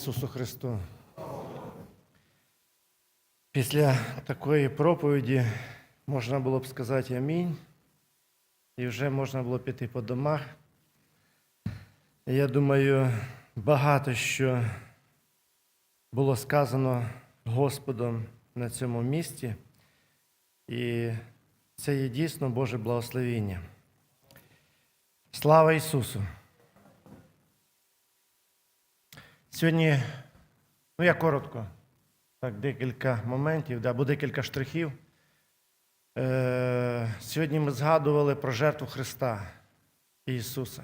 Ісусу Христу. Після такої проповіді можна було б сказати амінь, і вже можна було піти по домах. Я думаю, багато що було сказано Господом на цьому місці, і це є дійсно Боже благословіння. Слава Ісусу! Сьогодні, ну я коротко, так, декілька моментів, да, або декілька штрихів. Е, сьогодні ми згадували про жертву Христа Ісуса.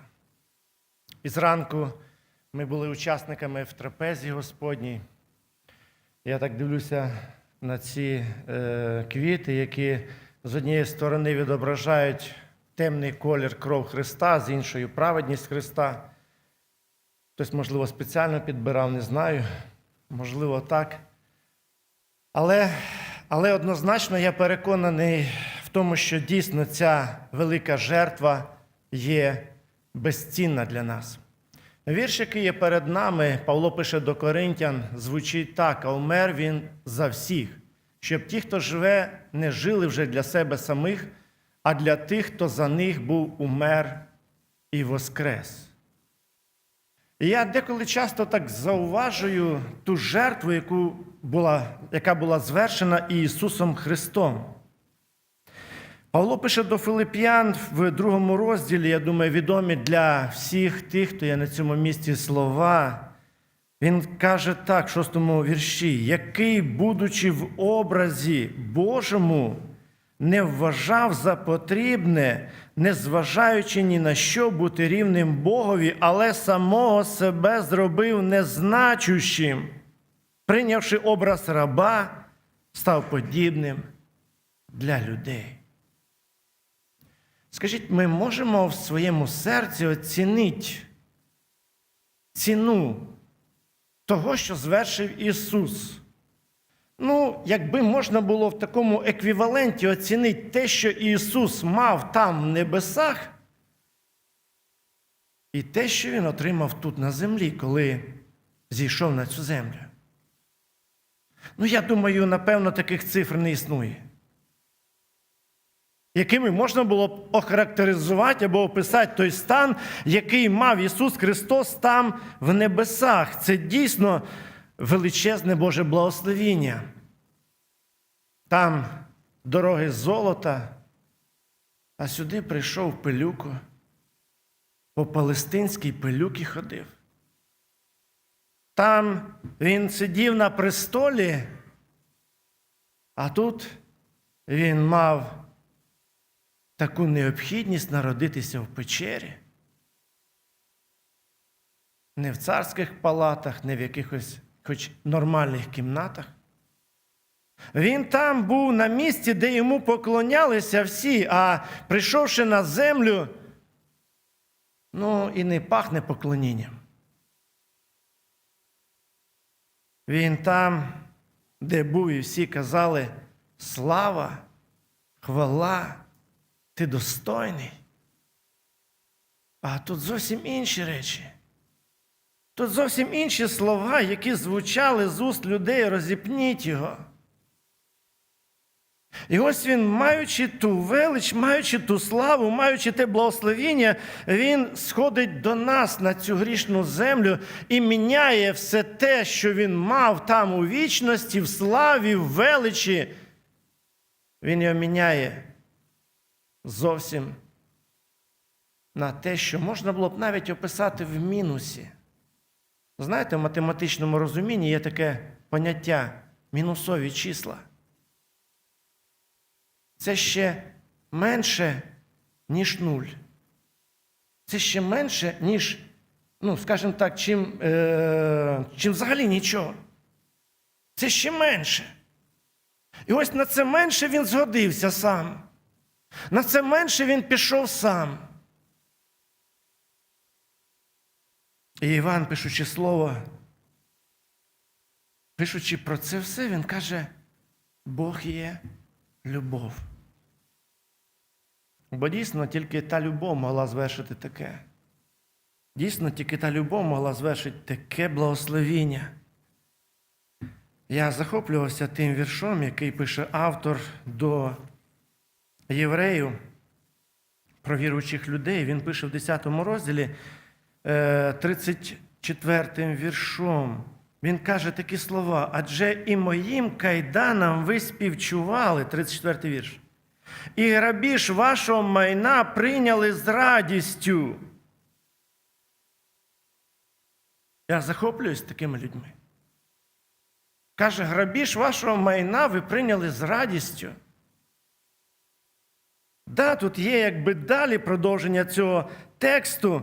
І зранку ми були учасниками в трапезі Господній. Я так дивлюся на ці е, квіти, які з однієї сторони відображають темний колір кров Христа, з іншої праведність Христа. Хтось, можливо, спеціально підбирав, не знаю. Можливо, так. Але, але однозначно я переконаний в тому, що дійсно ця велика жертва є безцінна для нас. Вірш, який є перед нами, Павло пише до Коринтян, звучить так: а умер він за всіх, щоб ті, хто живе, не жили вже для себе самих, а для тих, хто за них був умер і воскрес. І я деколи часто так зауважую ту жертву, яку була, яка була звершена Ісусом Христом. Павло пише до Филип'ян в другому розділі, я думаю, відомі для всіх тих, хто є на цьому місці слова. Він каже так, в шостому вірші, який, будучи в образі Божому, не вважав за потрібне, не зважаючи ні на що бути рівним Богові, але самого себе зробив незначущим, прийнявши образ раба, став подібним для людей. Скажіть, ми можемо в своєму серці оцінити ціну того, що звершив Ісус? Ну, якби можна було в такому еквіваленті оцінити те, що Ісус мав там в небесах, і те, що Він отримав тут на землі, коли зійшов на цю землю. Ну, я думаю, напевно, таких цифр не існує. Якими можна було б охарактеризувати або описати той стан, який мав Ісус Христос там в небесах. Це дійсно величезне Боже благословіння. Там дороги золота, а сюди прийшов пилюку, по палестинській пилюки ходив. Там він сидів на престолі, а тут він мав таку необхідність народитися в печері. Не в царських палатах, не в якихось хоч нормальних кімнатах. Він там був на місці, де йому поклонялися всі, а прийшовши на землю, ну і не пахне поклонінням. Він там, де був, і всі казали слава, хвала, ти достойний. А тут зовсім інші речі. Тут зовсім інші слова, які звучали з уст людей, розіпніть його. І ось він, маючи ту велич, маючи ту славу, маючи те благословіння, він сходить до нас на цю грішну землю і міняє все те, що він мав там у вічності, в славі, в величі. Він його міняє зовсім на те, що можна було б навіть описати в мінусі. Знаєте, в математичному розумінні є таке поняття мінусові числа. Це ще менше, ніж нуль. Це ще менше, ніж, ну, скажімо так, чим, е, чим взагалі нічого. Це ще менше. І ось на це менше він згодився сам. На це менше він пішов сам. І Іван, пишучи слово, пишучи про це все, він каже: Бог є любов. Бо дійсно тільки та любов могла звершити таке. Дійсно, тільки та любов могла звершити таке благословіння. Я захоплювався тим віршом, який пише автор до євреїв про віруючих людей. Він пише в 10 розділі 34 віршом. Він каже такі слова: адже і моїм кайданам ви співчували, 34 вірш. І грабіж вашого майна прийняли з радістю. Я захоплююсь такими людьми. Каже, грабіж вашого майна ви прийняли з радістю. Да, тут є якби далі продовження цього тексту,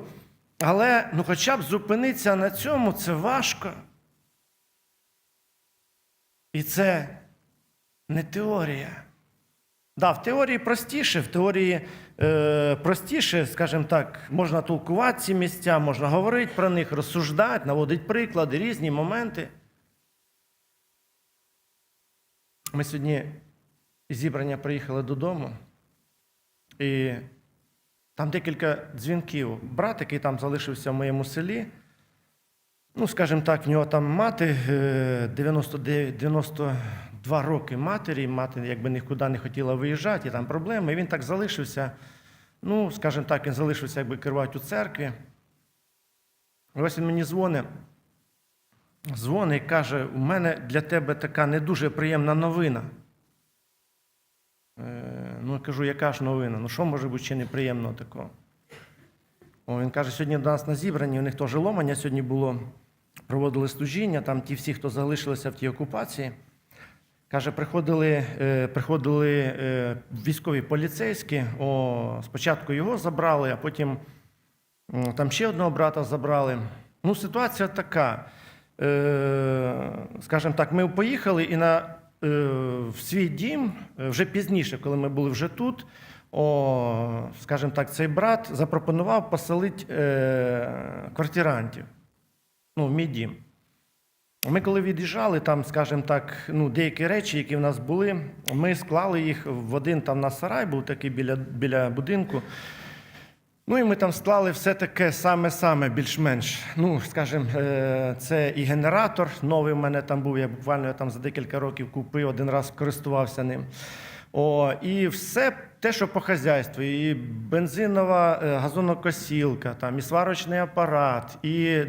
але ну, хоча б зупинитися на цьому це важко. І це не теорія. Да, в теорії простіше, в теорії е, простіше, скажімо так, можна толкувати ці місця, можна говорити про них, розсуждати, наводити приклади, різні моменти. Ми сьогодні зібрання приїхали додому, і там декілька дзвінків. Брат, який там залишився в моєму селі, ну, скажімо так, в нього там мати е, 99, 92 роки матері, мати якби нікуди не хотіла виїжджати, і там проблеми. І він так залишився. Ну, скажімо так, він залишився якби керувати у церкві. І ось він мені дзвонить. Дзвонить і каже: у мене для тебе така не дуже приємна новина. Ну, я кажу, яка ж новина? Ну, що може бути ще неприємного такого? О, він каже, сьогодні до нас на зібранні, у них теж ломання сьогодні було, проводили служіння, там ті всі, хто залишилися в тій окупації. Каже, приходили, е, приходили е, військові поліцейські, о, спочатку його забрали, а потім там ще одного брата забрали. Ну, ситуація така. Е, скажімо так, ми поїхали і на, в свій дім е, вже пізніше, коли ми були вже тут, о, скажімо так, цей брат запропонував поселити е, квартирантів ну, в мій дім. Ми коли від'їжджали, там, скажімо так, ну, деякі речі, які в нас були, ми склали їх в один там на сарай, був такий біля, біля будинку. Ну і ми там склали все таке саме-саме, більш-менш. Ну, скажімо, е, це і генератор новий в мене там був, я буквально там за декілька років купив, один раз користувався ним. О, і все те, що по хазяйству, і бензинова е, газонокосілка, там, і сварочний апарат, і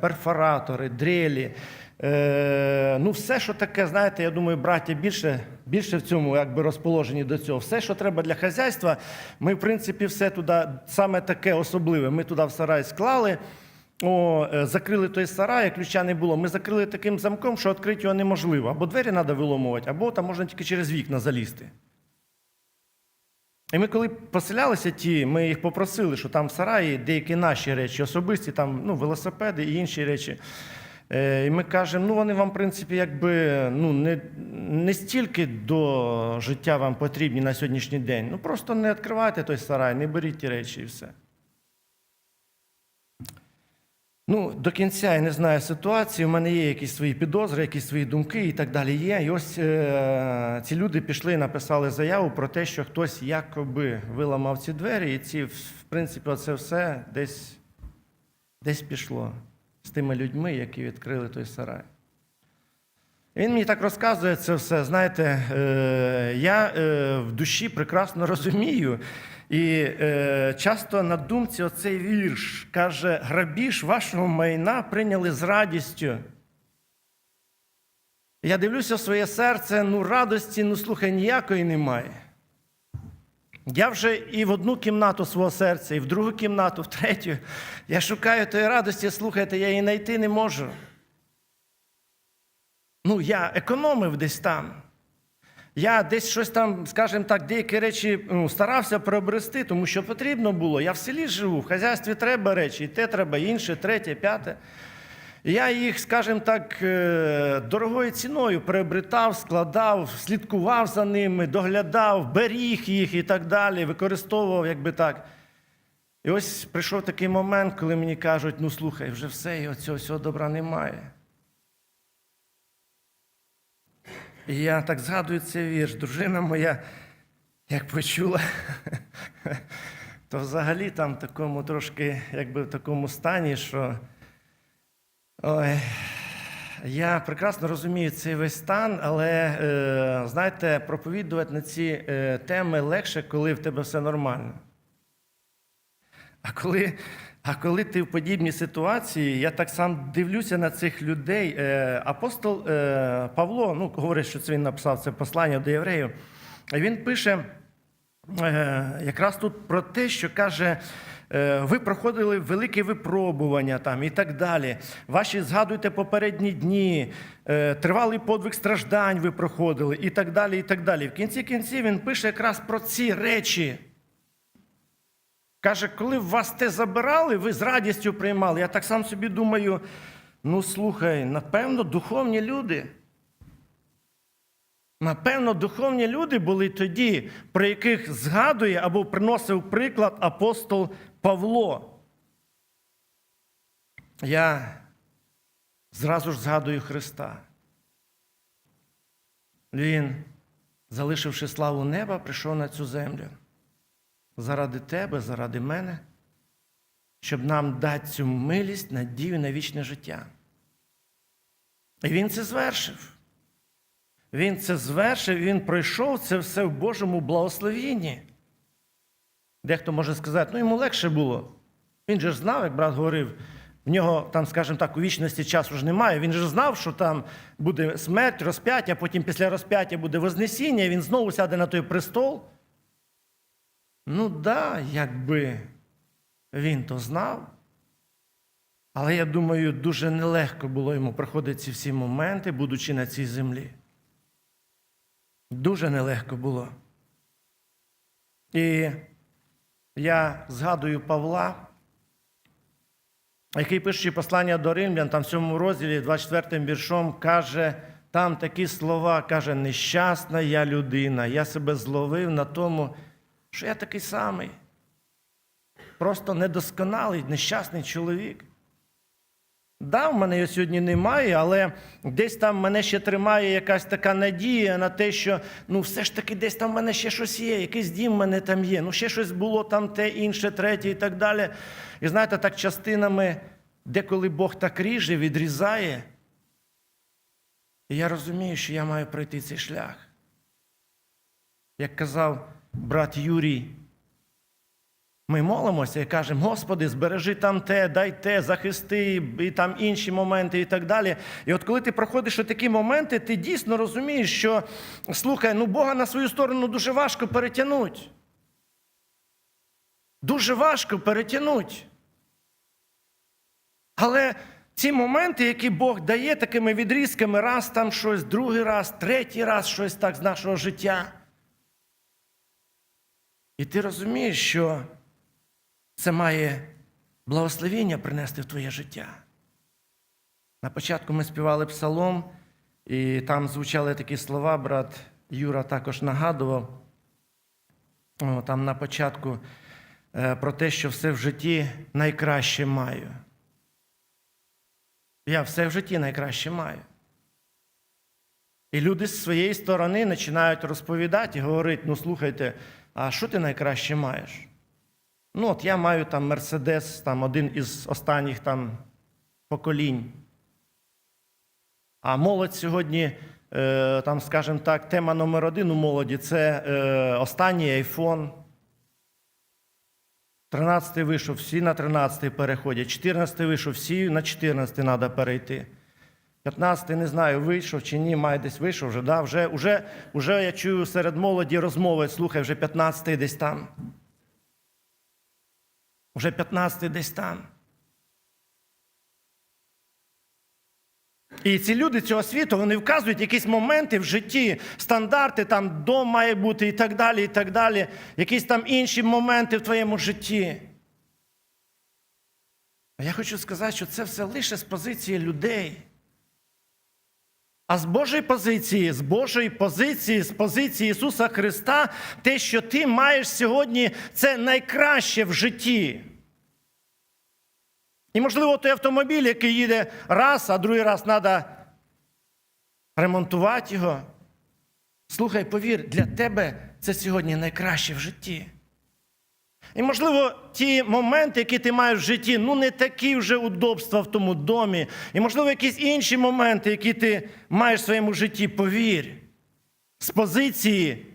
перфоратори, дрелі. Е, ну, все, що таке, знаєте, я думаю, браття більше, більше в цьому якби розположені до цього. Все, що треба для хазяйства, ми, в принципі, все туди саме таке особливе. Ми туди в сарай склали. О, е, закрили той сарай, ключа не було. Ми закрили таким замком, що відкрити його неможливо. Або двері треба виломувати, або там можна тільки через вікна залізти. І ми, коли поселялися ті, ми їх попросили, що там в сараї деякі наші речі, особисті, там ну, велосипеди і інші речі. Е, І ми кажемо, ну вони вам, в принципі, якби ну, не, не стільки до життя вам потрібні на сьогоднішній день. Ну просто не відкривайте той сарай, не беріть ті речі і все. Ну, до кінця я не знаю ситуації. У мене є якісь свої підозри, якісь свої думки і так далі є. І ось е- ці люди пішли і написали заяву про те, що хтось якоби виламав ці двері, і ці, в принципі, це все десь, десь пішло з тими людьми, які відкрили той сарай. Він мені так розказує це все. Знаєте, е, я е, в душі прекрасно розумію. І е, часто на думці оцей вірш каже: грабіж вашого майна прийняли з радістю. Я дивлюся в своє серце, ну радості, ну слухай, ніякої немає. Я вже і в одну кімнату свого серця, і в другу кімнату, в третю. Я шукаю тої радості, слухайте, я її знайти не можу. Ну, я економив десь там. Я десь щось там, скажімо так, деякі речі ну, старався приобрести, тому що потрібно було. Я в селі живу, в хазяйстві треба речі, і те треба, інше, третє, п'яте. Я їх, скажімо так, е, дорогою ціною приобретав, складав, слідкував за ними, доглядав, беріг їх і так далі, використовував, якби так. І ось прийшов такий момент, коли мені кажуть: ну слухай, вже все, і оцього всього добра немає. І я так згадую цей вірш. Дружина моя, як почула, то взагалі там такому трошки, якби в такому стані, що ой, я прекрасно розумію цей весь стан, але е, знаєте, проповідувати на ці е, теми легше, коли в тебе все нормально. А коли, а коли ти в подібній ситуації, я так сам дивлюся на цих людей. Е, апостол Павло, ну, говорить, що це він написав це послання до євреїв, він пише якраз тут про те, що каже. Е, Ви проходили велике випробування там і так далі. Ваші згадуйте попередні дні, е, тривалий подвиг страждань ви проходили і так далі. і так далі. В кінці кінці він пише якраз про ці речі. Каже, коли вас те забирали, ви з радістю приймали. Я так сам собі думаю: ну слухай, напевно, духовні люди. Напевно, духовні люди були тоді, про яких згадує або приносив приклад апостол Павло. Я зразу ж згадую Христа. Він, залишивши славу неба, прийшов на цю землю заради тебе, заради мене, щоб нам дати цю милість, надію на вічне життя. І він це звершив. Він це звершив, він пройшов це все в Божому благословенні. Дехто може сказати, ну йому легше було. Він же ж знав, як брат говорив, в нього там, скажімо так, у вічності часу ж немає. Він же знав, що там буде смерть, розп'яття, потім після розп'яття буде Вознесіння, і він знову сяде на той престол. Ну да, якби він то знав. Але я думаю, дуже нелегко було йому проходити ці всі моменти, будучи на цій землі. Дуже нелегко було. І я згадую Павла, який пише послання до римлян, там в цьому розділі, 24 віршом, каже, там такі слова, каже, нещасна я людина, я себе зловив на тому, що я такий самий. Просто недосконалий, нещасний чоловік. Да, в мене його сьогодні немає, але десь там мене ще тримає якась така надія на те, що ну все ж таки десь там в мене ще щось є, якийсь дім в мене там є, ну ще щось було там те, інше, третє і так далі. І знаєте, так частинами, деколи Бог так ріже, відрізає. І я розумію, що я маю пройти цей шлях. Як казав брат Юрій, ми молимося і кажемо, Господи, збережи там те, дай те, захисти, і там інші моменти і так далі. І от коли ти проходиш такі моменти, ти дійсно розумієш, що слухай, ну Бога на свою сторону дуже важко перетягнути. Дуже важко перетягнути. Але ці моменти, які Бог дає такими відрізками, раз там щось, другий раз, третій раз щось так з нашого життя. І ти розумієш, що це має благословіння принести в твоє життя. На початку ми співали псалом, і там звучали такі слова, брат Юра також нагадував. Там на початку е, про те, що все в житті найкраще маю. Я все в житті найкраще маю. І люди з своєї сторони починають розповідати і говорити: ну слухайте, а що ти найкраще маєш? Ну, от я маю там Мерседес, там один із останніх там поколінь. А молодь сьогодні, е, там, скажімо так, тема номер один у молоді це е, останній айфон. 13-й вийшов, всі на 13-й переходять. 14-й вийшов, всі на 14-й треба перейти. 15-й не знаю, вийшов чи ні, має десь вийшов вже. Да? Вже, вже, вже я чую серед молоді розмови, слухай, вже 15-й десь там. Вже 15-й десь там. І ці люди цього світу вони вказують якісь моменти в житті, стандарти, там дом має бути і так далі, і так далі, якісь там інші моменти в твоєму житті. А я хочу сказати, що це все лише з позиції людей. А з Божої позиції, з Божої позиції, з позиції Ісуса Христа, те, що ти маєш сьогодні, це найкраще в житті. І, можливо, той автомобіль, який їде раз, а другий раз треба ремонтувати його. Слухай, повір, для тебе це сьогодні найкраще в житті. І, можливо, ті моменти, які ти маєш в житті, ну не такі вже удобства в тому домі. І, можливо, якісь інші моменти, які ти маєш в своєму житті, повір. З позиції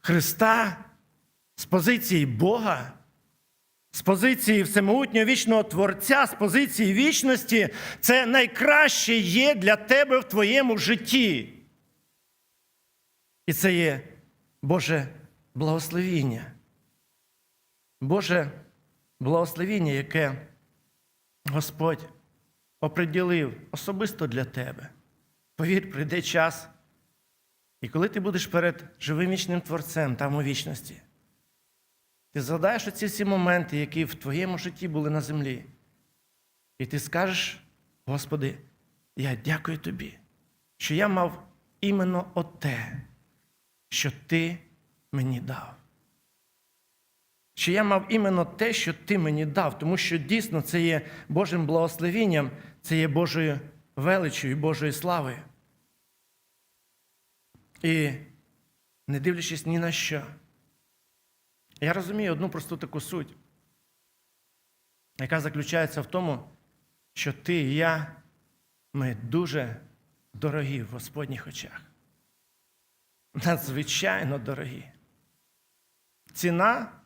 Христа, з позиції Бога, з позиції всемогутнього вічного Творця, з позиції вічності, це найкраще є для тебе в твоєму житті. І це є Боже благословіння. Боже благословіння, яке Господь оприділив особисто для тебе. Повір, прийде час, і коли ти будеш перед живим вічним Творцем там у вічності, ти згадаєш оці всі моменти, які в твоєму житті були на землі. І ти скажеш, Господи, я дякую тобі, що я мав іменно оте, що ти мені дав. Що я мав іменно те, що ти мені дав, тому що дійсно це є Божим благословінням, це є Божою величою і Божою славою. І не дивлячись ні на що, я розумію одну просту таку суть, яка заключається в тому, що ти і я, ми дуже дорогі в Господніх очах. Надзвичайно дорогі. Ціна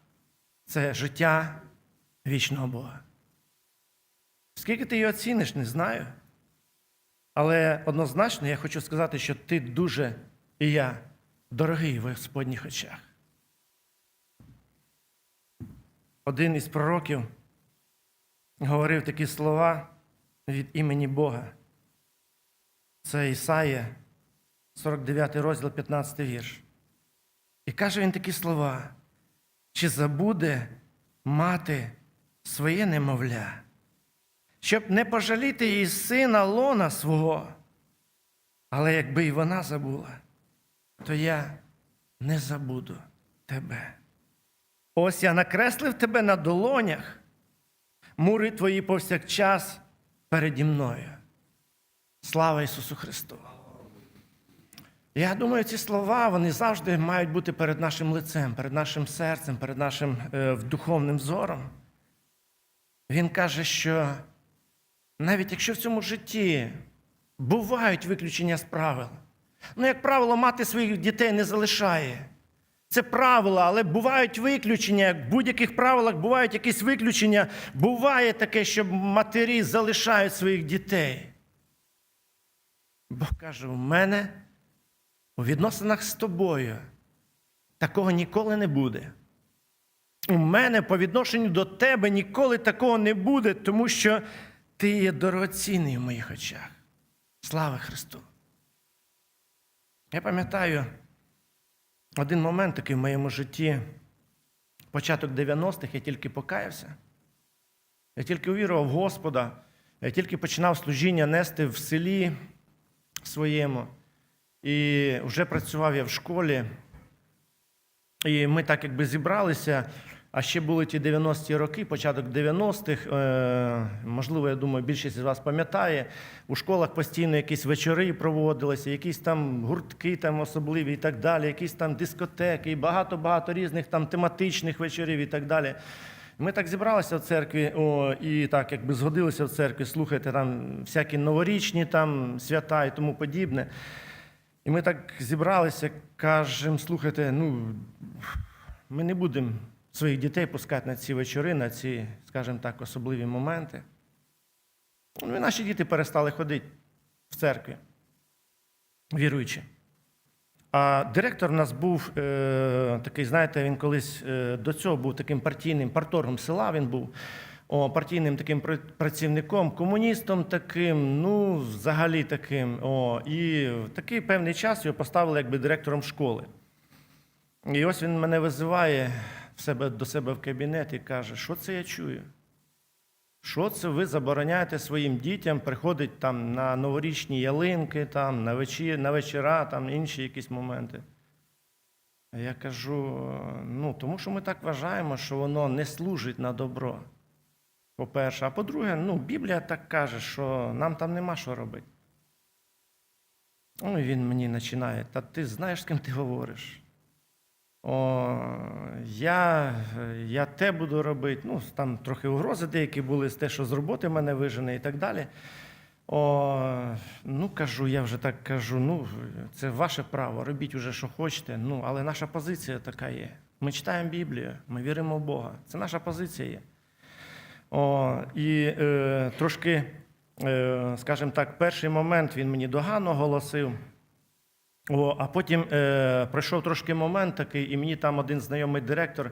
це життя вічного Бога. Скільки ти її оціниш, не знаю. Але однозначно я хочу сказати, що ти дуже і я дорогий в Господніх очах. Один із пророків говорив такі слова від імені Бога. Це Ісаїя, 49 розділ, 15 вірш. І каже він такі слова: чи забуде мати своє немовля, щоб не пожаліти її сина лона свого. Але якби і вона забула, то я не забуду тебе. Ось я накреслив тебе на долонях, мури твої повсякчас переді мною. Слава Ісусу Христу! Я думаю, ці слова вони завжди мають бути перед нашим лицем, перед нашим серцем, перед нашим е, духовним зором. Він каже, що навіть якщо в цьому житті бувають виключення з правил, ну, як правило, мати своїх дітей не залишає. Це правила, але бувають виключення. В будь-яких правилах бувають якісь виключення. Буває таке, що матері залишають своїх дітей. Бог каже, у мене у відносинах з тобою такого ніколи не буде. У мене по відношенню до тебе ніколи такого не буде, тому що ти є дорогоцінний в моїх очах. Слава Христу! Я пам'ятаю один момент такий в моєму житті, початок 90-х, я тільки покаявся. Я тільки увірував в Господа, я тільки починав служіння нести в селі своєму. І вже працював я в школі. І ми так якби зібралися. А ще були ті 90-ті роки, початок 90-х. Е, можливо, я думаю, більшість з вас пам'ятає. У школах постійно якісь вечори проводилися, якісь там гуртки там особливі і так далі, якісь там дискотеки, багато-багато різних там тематичних вечорів і так далі. Ми так зібралися в церкві, о, і так якби згодилися в церкві, слухайте, там всякі новорічні там свята і тому подібне. І ми так зібралися, кажемо, слухайте, ну ми не будемо своїх дітей пускати на ці вечори, на ці, скажімо так, особливі моменти. Ну, і наші діти перестали ходити в церкві, віруючи. А директор у нас був е, такий, знаєте, він колись е, до цього був таким партійним парторгом села. Він був о, партійним таким працівником, комуністом таким, ну, взагалі таким. О, І в такий певний час його поставили якби директором школи. І ось він мене визиває в себе, до себе в кабінет і каже, що це я чую? Що це ви забороняєте своїм дітям приходити там на новорічні ялинки, там, на вечір, на вечора, там інші якісь моменти? Я кажу: ну, тому що ми так вважаємо, що воно не служить на добро. По-перше, а по-друге, ну, Біблія так каже, що нам там нема що робити. Ну, і він мені починає, та ти знаєш, з ким ти говориш? О, я, я те буду робити. Ну, там трохи угрози деякі були з те, що з роботи мене вижене і так далі. О, ну, кажу, я вже так кажу, ну, це ваше право, робіть уже, що хочете. Ну, але наша позиція така є. Ми читаємо Біблію, ми віримо в Бога. Це наша позиція є. О, і е, трошки, е, скажімо так, перший момент він мені догану оголосив. О, а потім е, пройшов трошки момент такий, і мені там один знайомий директор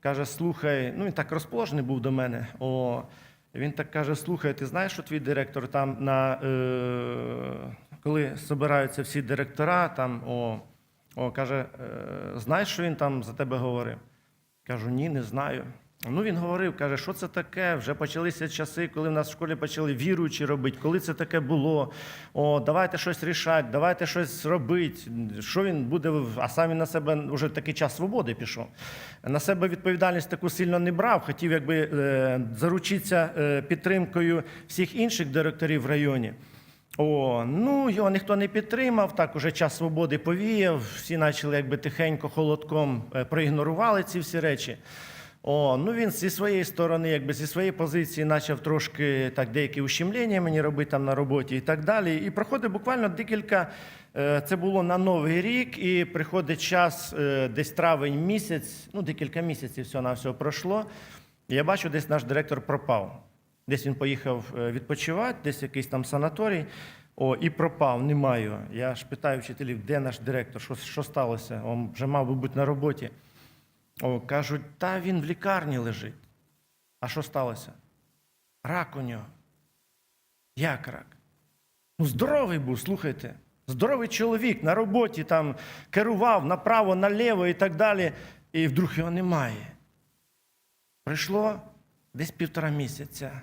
каже: слухай, ну він так розположений був до мене. О, він так каже: слухай, ти знаєш, що твій директор там на е, коли збираються всі директора, там о, о каже, е, знаєш, що він там за тебе говорив? Кажу, ні, не знаю. Ну, він говорив, каже, що це таке? Вже почалися часи, коли в нас в школі почали віруючі робити. Коли це таке було? О, давайте щось рішати, давайте щось робити. Що він буде, а сам він на себе вже такий час свободи пішов. На себе відповідальність таку сильно не брав, хотів якби е, заручитися е, підтримкою всіх інших директорів в районі. О, ну його ніхто не підтримав, так уже час свободи повіяв, всі почали якби тихенько холодком е, проігнорували ці всі речі. О, ну він зі своєї сторони, якби зі своєї позиції, почав трошки так деякі ущемлення мені робити там на роботі і так далі. І проходить буквально декілька. е, Це було на Новий рік, і приходить час, е, десь травень місяць, ну декілька місяців всього на всього пройшло. Я бачу, десь наш директор пропав. Десь він поїхав е, відпочивати, десь якийсь там санаторій. О, і пропав, немає. Я ж питаю вчителів, де наш директор, що, що сталося? Він вже мав би бути на роботі. О, кажуть, та він в лікарні лежить. А що сталося? Рак у нього. Як рак? Ну, здоровий був, слухайте. Здоровий чоловік на роботі там керував направо, наліво і так далі. І вдруг його немає. Пройшло десь півтора місяця.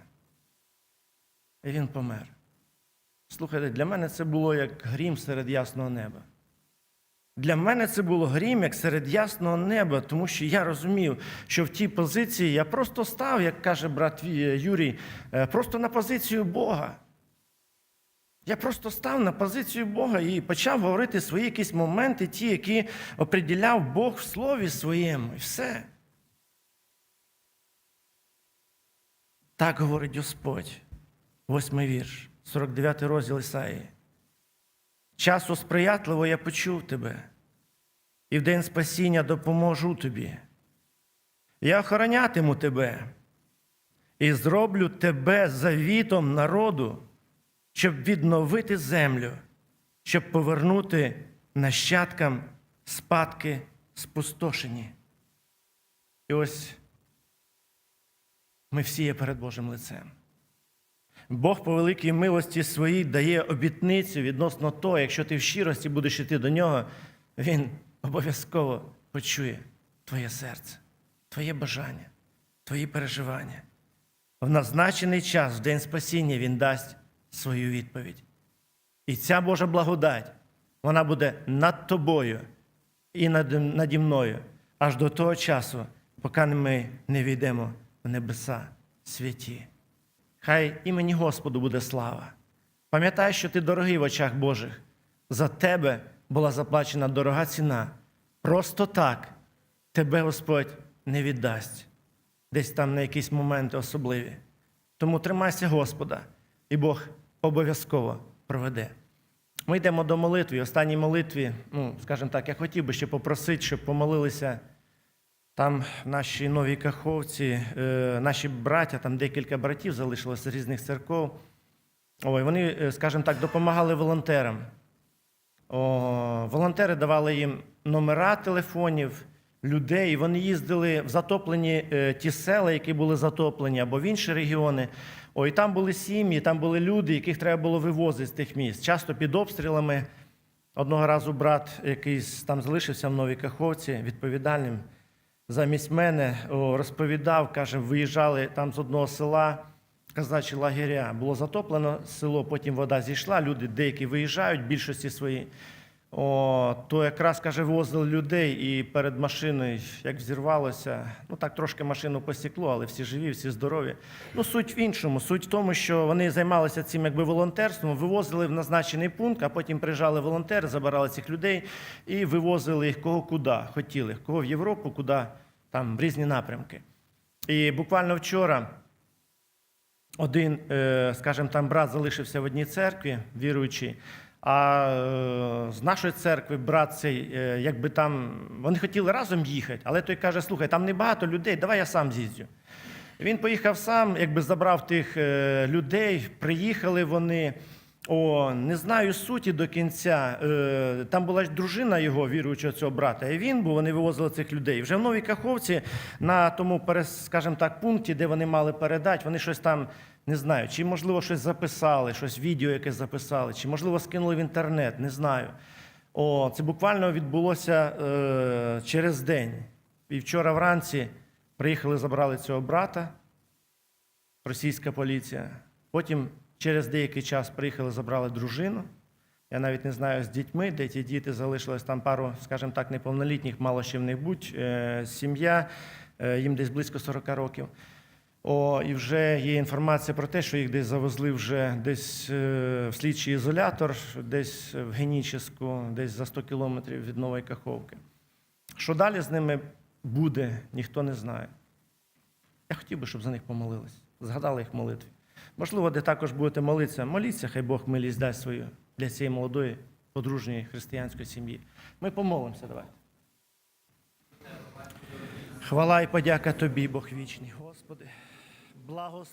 І він помер. Слухайте, для мене це було як грім серед ясного неба. Для мене це було грім як серед ясного неба, тому що я розумів, що в тій позиції я просто став, як каже брат Юрій, е, просто на позицію Бога. Я просто став на позицію Бога і почав говорити свої якісь моменти, ті, які оприділяв Бог в слові своєму, і все. Так говорить Господь, восьмий вірш, 49 розділ Ісаї. Часу сприятливо я почув тебе, і в день спасіння допоможу тобі. Я охоронятиму тебе і зроблю тебе завітом народу, щоб відновити землю, щоб повернути нащадкам спадки спустошені. І ось ми всі є перед Божим лицем. Бог по великій милості своїй дає обітницю відносно того, якщо ти в щирості будеш йти до нього, Він обов'язково почує твоє серце, твоє бажання, твої переживання. В назначений час, в день спасіння, Він дасть свою відповідь. І ця Божа благодать, вона буде над тобою і наді мною аж до того часу, поки ми не війдемо в небеса святі. Хай імені Господу буде слава. Пам'ятай, що ти дорогий в очах Божих. За тебе була заплачена дорога ціна. Просто так тебе Господь не віддасть, десь там на якісь моменти особливі. Тому тримайся Господа, і Бог обов'язково проведе. Ми йдемо до молитви. Останній молитві, ну, скажімо так, я хотів би ще попросити, щоб помолилися там наші нові каховці, е, наші браття, там декілька братів залишилося з різних церков. Ой, вони, е, скажімо так, допомагали волонтерам. О, волонтери давали їм номера телефонів, людей. Вони їздили в затоплені е, ті села, які були затоплені, або в інші регіони. О, і там були сім'ї, там були люди, яких треба було вивозити з тих міст. Часто під обстрілами. Одного разу брат, якийсь там залишився в Новій Каховці, відповідальним замість мене розповідав, каже, виїжджали там з одного села, казачі лагеря. Було затоплено село, потім вода зійшла, люди деякі виїжджають, більшості свої. О, то якраз каже, возили людей, і перед машиною, як взірвалося, ну так трошки машину посікло, але всі живі, всі здорові. Ну, суть в іншому. Суть в тому, що вони займалися цим якби волонтерством, вивозили в назначений пункт, а потім приїжджали волонтери, забирали цих людей і вивозили їх кого куди хотіли, кого в Європу, куди там в різні напрямки. І буквально вчора один, е, скажімо, там брат залишився в одній церкві, віруючий. А е, з нашої церкви брат цей, е, якби там, вони хотіли разом їхати, але той каже: слухай, там небагато людей, давай я сам з'їздю. Він поїхав сам, якби забрав тих е, людей, приїхали вони. О, не знаю суті до кінця. Е, там була дружина його, віруючого цього брата, і він був, вони вивозили цих людей. Вже в Новій Каховці, на тому, скажімо так, пункті, де вони мали передати, вони щось там, не знаю, чи можливо щось записали, щось відео якесь записали, чи можливо скинули в інтернет, не знаю. О, це буквально відбулося е, через день. І вчора вранці приїхали, забрали цього брата, російська поліція. Потім через деякий час приїхали, забрали дружину. Я навіть не знаю з дітьми, де ті діти залишилось там пару, скажімо так, неповнолітніх, мало ще в них будь. Е, Сім'я, е, їм десь близько 40 років. О, і вже є інформація про те, що їх десь завезли вже десь е, в слідчий ізолятор, десь в Генічеську, десь за 100 кілометрів від Нової Каховки. Що далі з ними буде, ніхто не знає. Я хотів би, щоб за них помолились, згадали їх молитві. Можливо, де також будете молитися, моліться, хай Бог милість дасть свою для цієї молодої, подружньої християнської сім'ї. Ми помолимося, давайте. Хвала і подяка тобі, Бог вічний, Господи. Благослови.